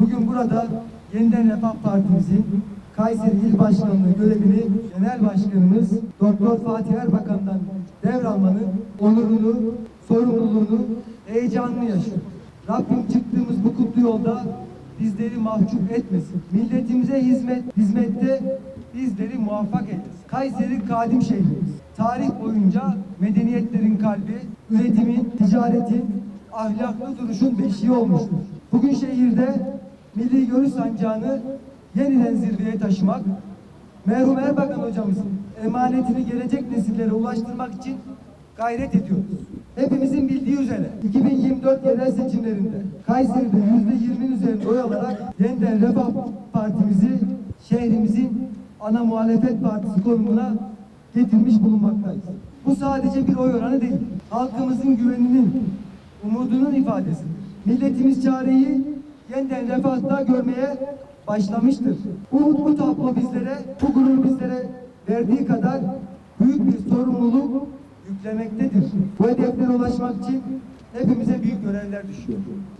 Bugün burada Yeniden Refah Partimizin Kayseri İl Başkanlığı görevini Genel Başkanımız Doktor Fatih Erbakan'dan devralmanın onurunu, sorumluluğunu, heyecanını yaşıyor. Rabbim çıktığımız bu kutlu yolda bizleri mahcup etmesin. Milletimize hizmet, hizmette bizleri muvaffak eylesin. Kayseri kadim şehrimiz. Tarih boyunca medeniyetlerin kalbi, üretimin, ticaretin, ahlaklı duruşun beşiği olmuştur. Bugün şehirde milli görüş sancağını yeniden zirveye taşımak, merhum Erbakan hocamızın emanetini gelecek nesillere ulaştırmak için gayret ediyoruz. Hepimizin bildiği üzere 2024 yerel seçimlerinde Kayseri'de %20'nin üzerinde oy alarak yeniden Refah Partimizi şehrimizin ana muhalefet partisi konumuna getirmiş bulunmaktayız. Bu sadece bir oy oranı değil. Halkımızın güveninin, umudunun ifadesidir. Milletimiz çareyi yeniden refahta görmeye başlamıştır. Bu mutlu tablo bizlere, bu gurur bizlere verdiği kadar büyük bir sorumluluk yüklemektedir. Bu hedeflere ulaşmak için hepimize büyük görevler düşüyor.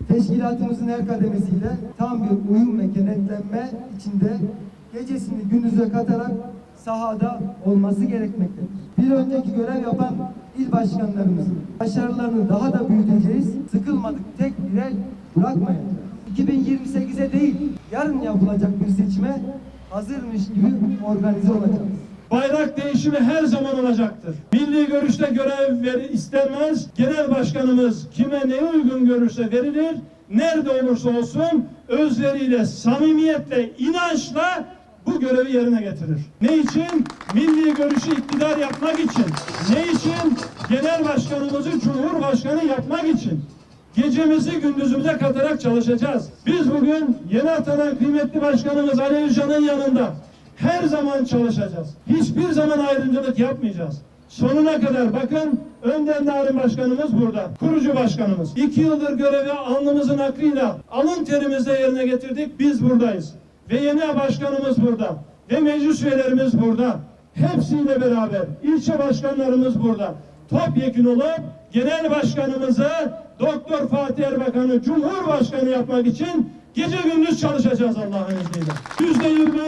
Teşkilatımızın her kademesiyle tam bir uyum ve kenetlenme içinde gecesini gündüze katarak sahada olması gerekmektedir. Bir önceki görev yapan il başkanlarımızın başarılarını daha da büyüteceğiz. Sıkılmadık tek bir el bırakmayacağız. 2028'e değil, yarın yapılacak bir seçime hazırmış gibi organize olacağız. Bayrak değişimi her zaman olacaktır. Milli görüşte görev ver istenmez. Genel başkanımız kime ne uygun görürse verilir. Nerede olursa olsun özveriyle, samimiyetle, inançla bu görevi yerine getirir. Ne için? Milli görüşü iktidar yapmak için. Ne için? Genel başkanımızı cumhurbaşkanı yapmak için. Gecemizi gündüzümüze katarak çalışacağız. Biz bugün yeni atanan kıymetli başkanımız Ali Özcan'ın yanında her zaman çalışacağız. Hiçbir zaman ayrımcılık yapmayacağız. Sonuna kadar bakın Önder Narin Başkanımız burada. Kurucu başkanımız. İki yıldır görevi alnımızın akıyla alın terimizle yerine getirdik. Biz buradayız. Ve yeni başkanımız burada. Ve meclis üyelerimiz burada. Hepsiyle beraber ilçe başkanlarımız burada. Topyekun olup genel başkanımızı Doktor Fatih Erbakan'ı Cumhurbaşkanı yapmak için gece gündüz çalışacağız Allah'ın izniyle. Yüzde yirmi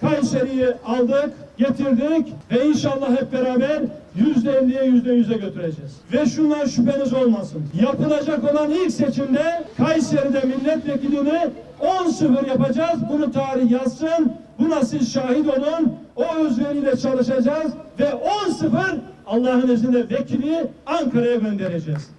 Kayseri'yi aldık, getirdik ve inşallah hep beraber yüzde elliye yüzde yüze götüreceğiz. Ve şundan şüpheniz olmasın. Yapılacak olan ilk seçimde Kayseri'de milletvekilini 10-0 yapacağız. Bunu tarih yazsın. Buna siz şahit olun. O özveriyle çalışacağız ve 10-0 Allah'ın izniyle vekili Ankara'ya göndereceğiz.